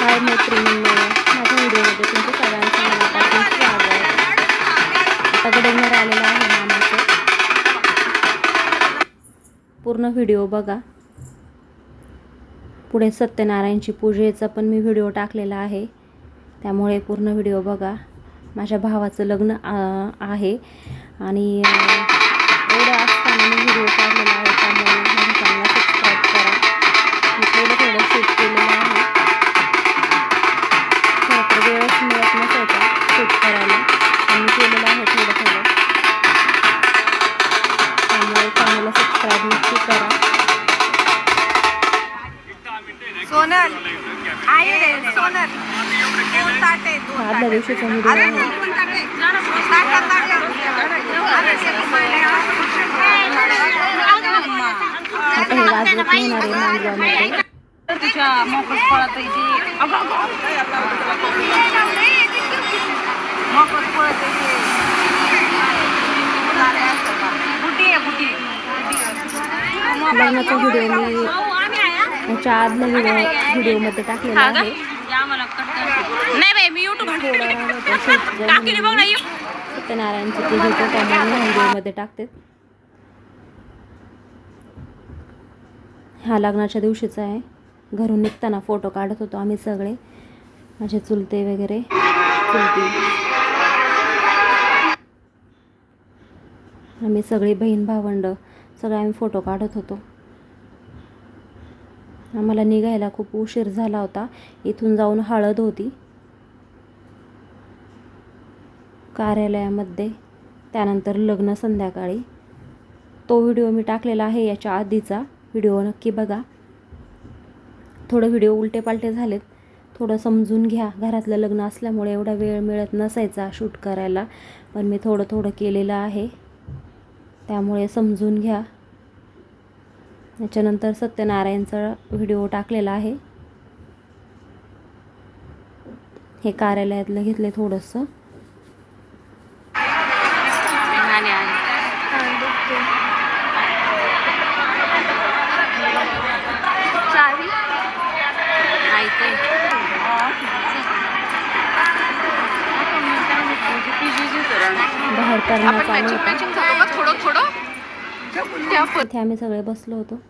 हाय मैत्रिणींनो माझ्या व्हिडिओमध्ये तुमचं सगळ्यांचं मनापासून स्वागत. आता आलेलं आहे मामाचं. पूर्ण व्हिडिओ बघा. पुढे सत्यनारायणची पूजेचा पण मी व्हिडिओ टाकलेला आहे. त्यामुळे पूर्ण व्हिडिओ बघा. माझ्या भावाचं लग्न आहे. आणि एवढं असताना मी व्हिडिओ काढलेला आहे त्यामुळे सोनल. आहे रे सोनल. दोन ताटे आदल्या दिवशीचा व्हिडिओ अरे आहे दोन ताटे. ताटा ताटा. अरे ते आता हे वाजवत नाही येणार आहे. मांडवामध्ये तुझ्या मोकळच पळत इथे मोकळच पळत इथे बुटी आहे बुटी लग्नाचा व्हिडिओ मी याच्या आदल्या व्हिडिओ व्हिडिओमध्ये टाकलेला आहे. नाही बाई मी युट्यूब सत्यनारायणचं पूजेचं त्यामुळे मी व्हिडिओमध्ये टाकते. हा लग्नाच्या दिवशीचा आहे. घरून निघताना फोटो काढत होतो आम्ही सगळे. माझे चुलते वगैरे. चुलती. आम्ही सगळी बहीण भावंड सगळे आम्ही फोटो काढत होतो. आम्हाला निघायला खूप उशीर झाला होता. इथून जाऊन हळद होती. कार्यालयामध्ये त्यानंतर लग्न संध्याकाळी. तो व्हिडिओ मी टाकलेला आहे याच्या आधीचा व्हिडिओ नक्की बघा. थोडं व्हिडिओ उलटे पालटे झालेत. थोडं समजून घ्या घरातलं लग्न असल्यामुळे एवढा वेळ मिळत नसायचा शूट करायला. पण मी थोडं थोडं केलेलं आहे. त्यामुळे समजून घ्या. त्याच्यानंतर सत्यनारायणचा व्हिडिओ टाकलेला आहे. हे कार्यालयातलं घेतलं थोडंसं. चावी? बाहेर करण्यात आलं होतं थोडं. इथे आम्ही सगळे बसलो होतो.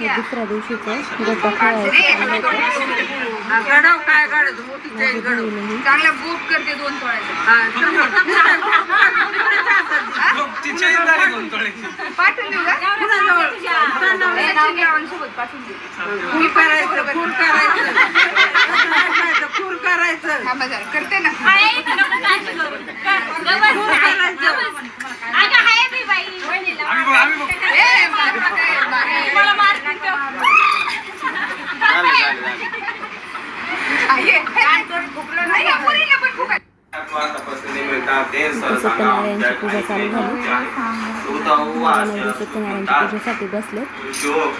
हे दुसऱ्या दिवशीचं गोटा खेळायचं. चालू होतं माझी बहीणही चांगला बूट करते दोन पाठवून देऊ का ए, नाव घ्या आणि सोबत पाठवून देऊ मी करायचं फूल करायचं थांबा जरा करते ना ए, मारू नका, ए, मारू. आहे. आहे, या पोरीला पण फुकट. सत्यनारायणची पूजा चालू झाली. नऊ सत्यनारायणच्या पूजेसाठी बसले.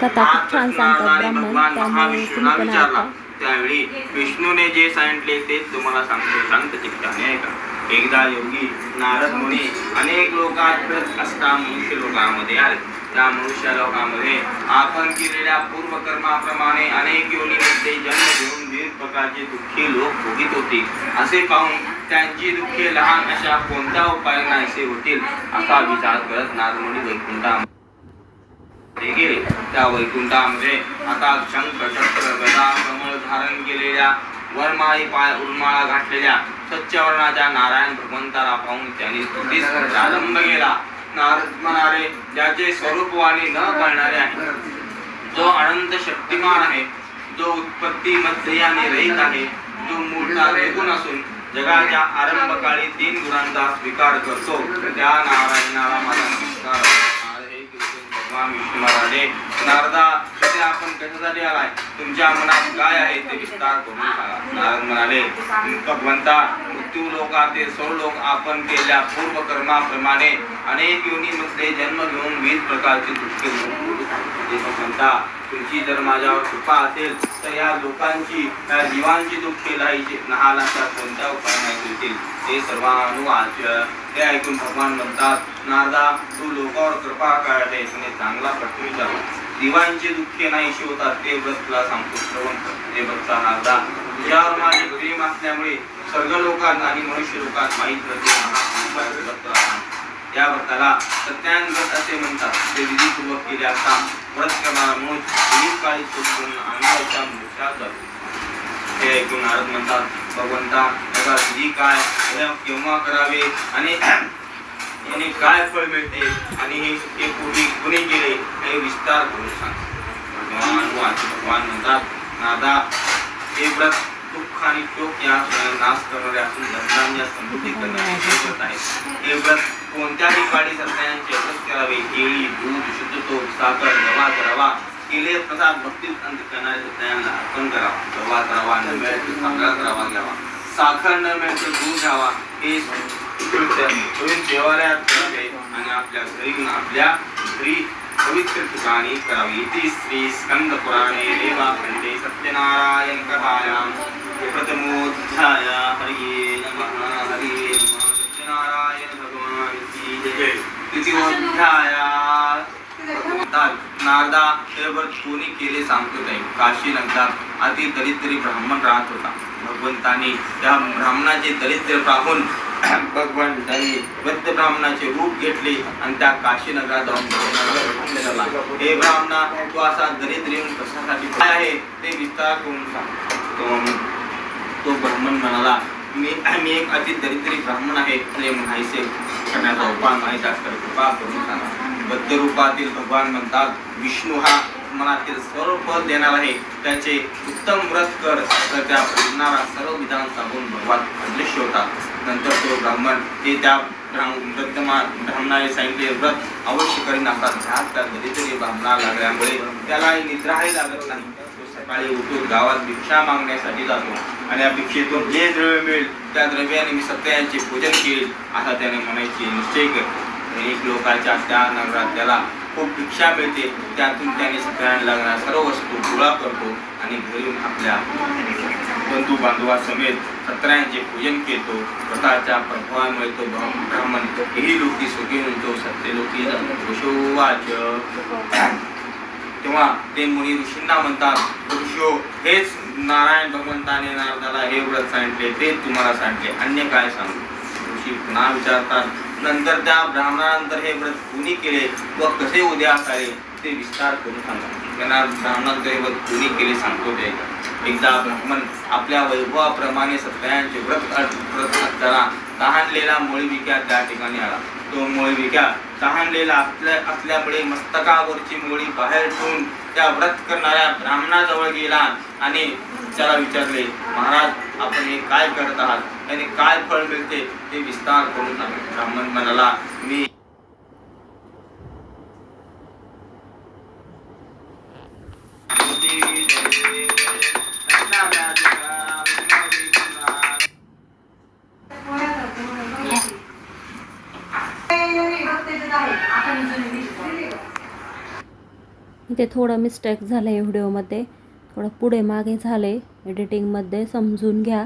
कथा खूप छान सांगतात ब्राह्मण त्यामुळे तुम्ही पण ऐका. त्यावेळी विष्णूने जे सांगितले ते तुम्हाला सांगतो. शांत चित्ताने ऐका. एकदा योगी नारद मुनी अनेक लोकात असता मनुष्य लोकांमध्ये आले. त्या मनुष्य लोकांमध्ये आपण केलेल्या पूर्वकर्माप्रमाणे अनेक योनीमध्ये जन्म घेऊन विविध प्रकारचे दुःखी लोक भोगीत होते असे पाहून त्यांची दुःखे लहान अशा कोणत्या उपाय नाहीसे होतील असा विचार करत नारदमुनी वैकुंठा ते गेले. त्या वैकुंठामध्ये आता शंख शस्त्र गदा कमळ धारण केलेल्या वरमाळी पाय उर्माळा घातलेल्या स्वच्छ वर्णाच्या नारायण भगवंताला पाहून त्यांनी स्तुतीस प्रारंभ केला. नारद म्हणाले ज्याचे स्वरूप वाणी न कळणारे आहे. जो अनंत शक्तिमान आहे जो उत्पत्ती मध्य रहित आहे जो मूळचा निर्गुण असून जगाच्या आरंभकाळी तीन गुणांचा स्वीकार करतो. त्या नारायणाला माझा नमस्कार. भगवान विष्णू महाराजे नारदा तिथे आपण कशासाठी आलाय? तुमच्या मनात काय आहे ते विस्तार करून सांगा. नारद म्हणाले भगवंता मृत्यू लोकातील सर्व लोक आपण केल्या पूर्व कर्माप्रमाणे अनेक योनीमध्ये जन्म घेऊन विविध प्रकारचे दुःखे म्हणता तुमची जर माझ्यावर कृपा असेल तर या लोकांची या जीवांची दुःखे लाईचे नहालाच्या कोणत्या उपाय होतील ते सर्वानुवाच्य ते ऐकून भगवान म्हणतात नारदा तू लोकांवर कृपा करते चांगला प्रश्न विचारला दिवांचे दुःखे नाहीशी होतात ते व्रत तुला सांगतो श्रवण ते हे व्रतचा नारदा तुझ्यावर माझे प्रेम असल्यामुळे सर्व लोकांना आणि मनुष्य लोकांत माहीत नसते या व्रताला सत्यान व्रत असे म्हणतात ते विधीपूर्वक केले असता व्रत करणारा मनुष्य विविध काळी आनंदाच्या जातो. हे ऐकून नारद म्हणतात भगवंता त्याचा विधी काय केव्हा करावे आणि याने काय फळ मिळते आणि हे पूर्वी कुणी केले हे विस्तार करून सांग भगवान भगवान म्हणतात नादा हे व्रत दुःख आणि शोक या नाश करणारे असून धर्मांच्या समृद्धी करणारे हे व्रत आहे हे कोणत्याही काळी सत्यांचे व्रत करावे केळी दूध शुद्ध तूप साखर रवा रवा केले प्रसाद भक्ती अंत करणारे सत्यांना अर्पण करावा रवा रवा न मिळेल साखरा साखरात रवा घ्यावा. साखर न मिळेल दूध घ्यावा. हे देवालयात करावे आणि आपल्या घरी आपल्या घरी पवित्र ठिकाणी करावी. इति श्री स्कंद पुराणे देवाखंडे सत्यनारायण कथायाम प्रथमोध्याय हरिये नमः हरिये नमः। सत्यनारायण भगवान की जय। तृतीयोध्याय नारदा हे कोणी केले सांगतो नाही काशी नगरात अति दरिद्री ब्राह्मण राहत होता। भगवंताने त्या ब्राह्मणाचे दरिद्र पाहून भगवंताने वृद्ध ब्राह्मणाचे रूप घेतले आणि त्या काशी नगरात जाऊन भगवंताला हे ब्राह्मणा तू असा दरिद्र येऊन कशासाठी काय आहे ते विस्तार करून सांग. तो ब्राह्मण म्हणाला मी मी एक अति दरिद्री ब्राह्मण आहे ते म्हणायचे. करण्याचा उपाय माहीत कृपा करून सांगा. बद्धरूपातील भगवान म्हणतात विष्णू हा मनातील सर्व पद देणार आहे. त्याचे उत्तम व्रत कर. तर त्या ब्राह्मणाला सर्व विधान सांगून भगवान अदृश्य होतात नंतर तो ब्राह्मण ते त्या ब्राह्म- ब्राह्मणाने सांगितले व्रत अवश्य करीन. असा ध्यास त्या दरिद्री ब्राह्मणाला लागल्यामुळे त्याला निद्राही लागत नाही. तो सकाळी उठून गावात भिक्षा मागण्यासाठी जातो. आणि या भिक्षेतून जे द्रव्य मिळेल. त्या द्रव्याने मी सत्यांचे पूजन केले असा त्याने म्हणायचे निश्चय कर. एक लोकांच्या त्या नगरात त्याला खूप भिक्षा मिळते. त्यातून त्याने सत्याने लागणाऱ्या सर्व वस्तू गोळा करतो आणि घरी येऊन आपल्या बंधू बांधवासमेत सत्र्यांचे पूजन केतो व्रताच्या प्रभावामुळे तो ब्राह्म- ब्राह्मण ही लोकी सुखी म्हणतो सत्य लोकी ऋषोवाच तेव्हा ते मुनी ऋषींना म्हणतात ऋषो हेच नारायण भगवंताने नारदाला हे व्रत सांगितले ते तुम्हाला सांगितले अन्य काय सांगू? ऋषी पुन्हा विचारतात नंतर त्या ब्राह्मणानंतर हे व्रत कुणी केले व कसे उद्या आले ते विस्तार करून सांगा. त्यांना ब्राह्मणानंतर हे व्रत कुणी केले सांगतो ते एकदा ब्राह्मण आपल्या वैभवाप्रमाणे सत्यांचे व्रत व्रत असताना तहानलेला मोळीविक्या त्या ठिकाणी आला. तो मोळीविक्या तहानलेला असल्या असल्यामुळे मस्तकावरची मोळी बाहेर ठेवून त्या व्रत करणाऱ्या ब्राह्मणाजवळ गेला आणि त्याला विचारले महाराज आपण हे काय करत आहात? आणि काय फळ मिळते? ते विस्तार करून ब्राह्मण म्हणाला मी इथे थोडं मिस्टेक झालं आहे व्हिडिओमध्ये थोडं पुढे मागे झालं आहे एडिटिंगमध्ये समजून घ्या.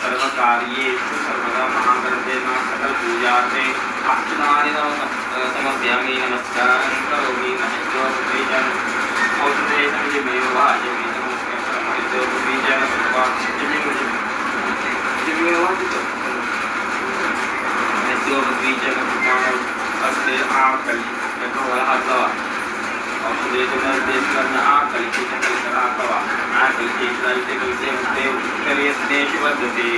सर्वकार्येषु सर्वदा महागणते नमः सकल पूजार्थे अर्चनानि समर्पयामि नमस्कारं करोमि नमः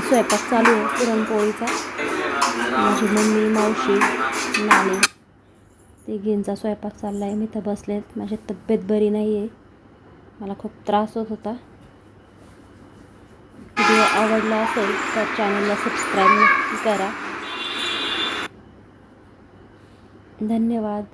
स्वयंपाक चालू आहे पुरणपोळीचा. माझी मम्मी मावशी नाणी तिघींचा स्वयंपाक चालला आहे मी तर बसले माझी तब्येत बरी नाही आहे मला खूप त्रास होत होता. व्हिडिओ आवडला असेल तर चॅनलला सबस्क्राईब नक्की करा. धन्यवाद.